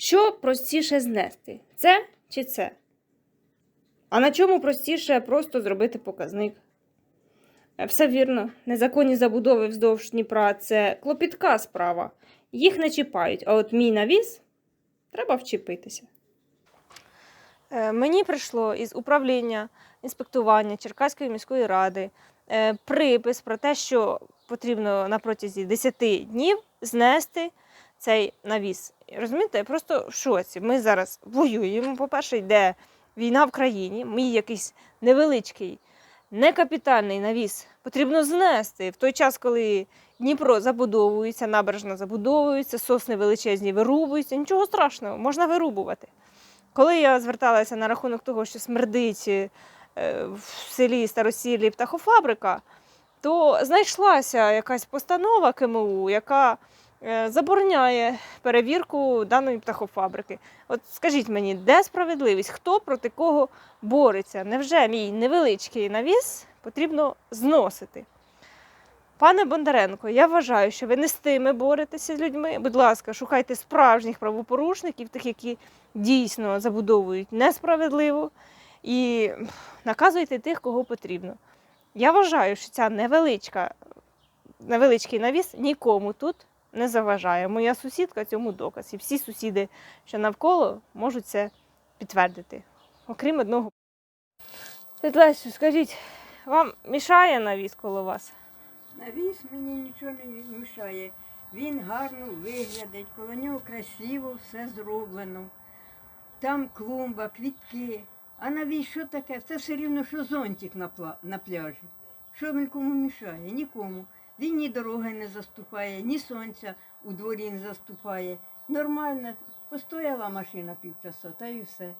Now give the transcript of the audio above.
Що простіше знести? Це чи це? А на чому простіше просто зробити показник? Е, Все вірно. Незаконні забудови вздовж Дніпра це клопітка справа. Їх не чіпають, а от мій навіс треба вчепитися. Е, Мені прийшло із управління інспектування Черкаської міської ради е, припис про те, що потрібно на протязі 10 днів знести цей навіс. Розумієте, я просто в шоці. Ми зараз воюємо. По-перше, йде війна в країні, мій якийсь невеличкий, некапітальний навіс потрібно знести в той час, коли Дніпро забудовується, набережна забудовується, сосни величезні вирубуються. Нічого страшного, можна вирубувати. Коли я зверталася на рахунок того, що смердить е, в селі Старосілі птахофабрика, то знайшлася якась постанова КМУ, яка забороняє перевірку даної птахофабрики. От скажіть мені, де справедливість? Хто проти кого бореться? Невже мій невеличкий навіс потрібно зносити? Пане Бондаренко, я вважаю, що ви не з тими боретеся з людьми. Будь ласка, шукайте справжніх правопорушників, тих, які дійсно забудовують несправедливо, і наказуйте тих, кого потрібно. Я вважаю, що ця невеличка, невеличкий навіс нікому тут не заважає. Моя сусідка цьому доказ. І всі сусіди, що навколо, можуть це підтвердити. Окрім одного. Тетлясю, скажіть, вам мішає навіс коло вас? Навіс мені нічого не мішає. Він гарно виглядить, коло нього красиво все зроблено. Там клумба, квітки. А навіс що таке? Це все рівно, що зонтик на пляжі. Що він кому мішає? Нікому. Він ні дороги не заступає, ні сонця у дворі не заступає. Нормально, постояла машина півчаса, та й все.